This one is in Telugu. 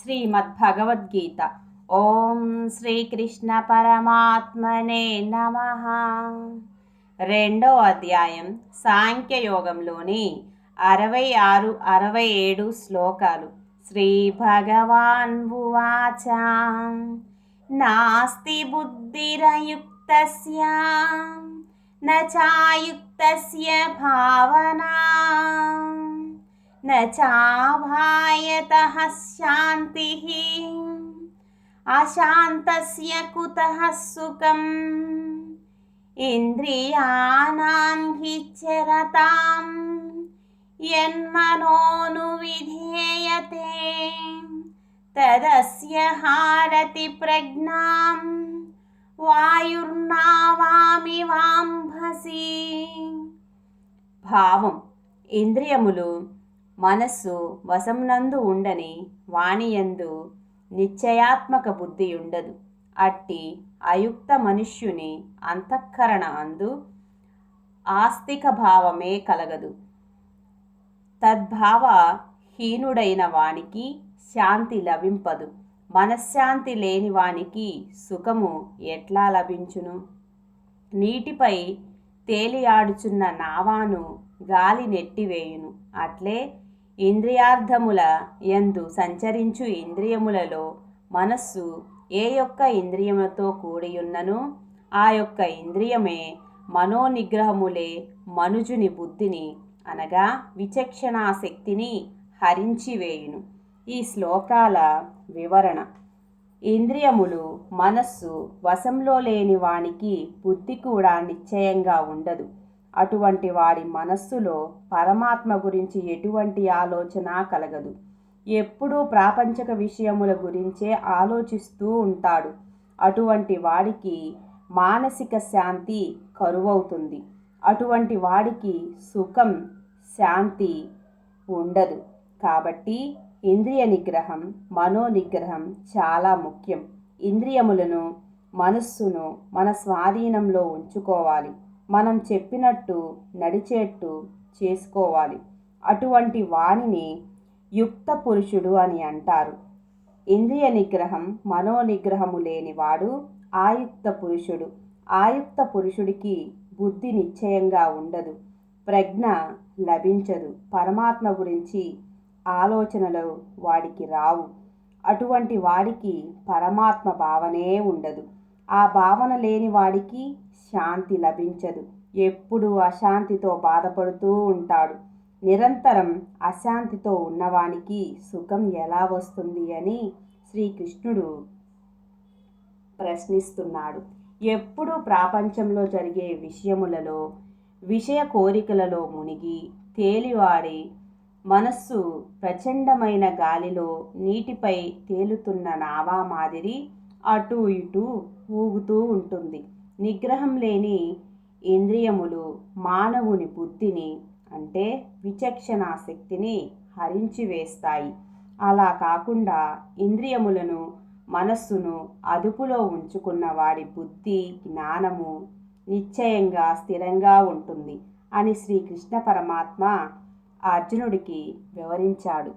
శ్రీమద్భగవద్గీత. ఓం శ్రీకృష్ణ పరమాత్మనే నమ. రెండో అధ్యాయం సాంఖ్యయోగంలోని అరవై ఆరు అరవై ఏడు శ్లోకాలు. శ్రీ భగవాన్ భువాచ నాస్తి బుద్ధిరయుక్తస్య నాయుక్తస్య భావనా. न चाभायतः शान्तिः अशान्तस्य कुतः सुखम् इन्द्रियाणां हि चरतां यन्मनोनुविधेयते तदस्य हारति प्रज्ञाम् వాయుర్నావామి వాంభసి భావం ఇంద్రియములు మనస్సు వశంనందు ఉండని వాణియందు నిశ్చయాత్మక బుద్ధి ఉండదు అట్టి అయుక్త మనుష్యుని అంతఃకరణ అందు ఆస్తిక భావమే కలగదు. తద్భావ హీనుడైన వానికి శాంతి లభింపదు. మనశ్శాంతి లేని వానికి సుఖము ఎట్లా లభించును? నీటిపై తేలియాడుచున్న నావాను గాలి నెట్టివేయును. అట్లే ఇంద్రియార్థముల ఎందు సంచరించు ఇంద్రియములలో మనస్సు ఏ యొక్క ఇంద్రియములతో కూడియున్నను? ఆ యొక్క ఇంద్రియమే మనోనిగ్రహములే మనుజుని బుద్ధిని అనగా విచక్షణా శక్తిని హరించివేయును ఈ శ్లోకాల వివరణ. ఇంద్రియములు మనస్సు వశంలో లేని వానికి బుద్ధి కూడా నిశ్చయంగా ఉండదు. అటువంటి వాడి మనస్సులో పరమాత్మ గురించి ఎటువంటి ఆలోచన కలగదు. ఎప్పుడూ ప్రాపంచక విషయముల గురించే ఆలోచిస్తూ ఉంటాడు. అటువంటి వాడికి మానసిక శాంతి కరువవుతుంది. అటువంటి వాడికి సుఖం శాంతి ఉండదు. కాబట్టి ఇంద్రియ నిగ్రహం మనో నిగ్రహం చాలా ముఖ్యం. ఇంద్రియములను మనస్సును మన స్వాధీనంలో ఉంచుకోవాలి. మనం చెప్పినట్టు నడిచేట్టు చేసుకోవాలి. అటువంటి వాణిని యుక్త పురుషుడు అని అంటారు. ఇంద్రియ నిగ్రహం మనో నిగ్రహము లేనివాడు ఆయుక్త పురుషుడు. ఆయుక్త పురుషుడికి బుద్ధి నిశ్చయంగా ఉండదు. ప్రజ్ఞ లభించదు. పరమాత్మ గురించి ఆలోచనలు వాడికి రావు. అటువంటి వాడికి పరమాత్మ భావనే ఉండదు. ఆ భావన లేని వాడికి శాంతి లభించదు. ఎప్పుడు అశాంతితో బాధపడుతూ ఉంటాడు. నిరంతరం అశాంతితో ఉన్నవానికి సుఖం ఎలా వస్తుంది అని శ్రీకృష్ణుడు ప్రశ్నిస్తున్నాడు. ఎప్పుడు ప్రాపంచంలో జరిగే విషయములలో విషయ కోరికలలో మునిగి తేలివాడి మనస్సు ప్రచండమైన గాలిలో నీటిపై తేలుతున్న నావా మాదిరి అటు ఇటు ఊగుతూ ఉంటుంది. నిగ్రహం లేని ఇంద్రియములు మానవుని బుద్ధిని అంటే విచక్షణాశక్తిని హరించివేస్తాయి అలా కాకుండా ఇంద్రియములను మనస్సును అదుపులో ఉంచుకున్న వాడి బుద్ధి జ్ఞానము నిశ్చయంగా స్థిరంగా ఉంటుంది అని శ్రీకృష్ణ పరమాత్మ అర్జునుడికి వివరించాడు.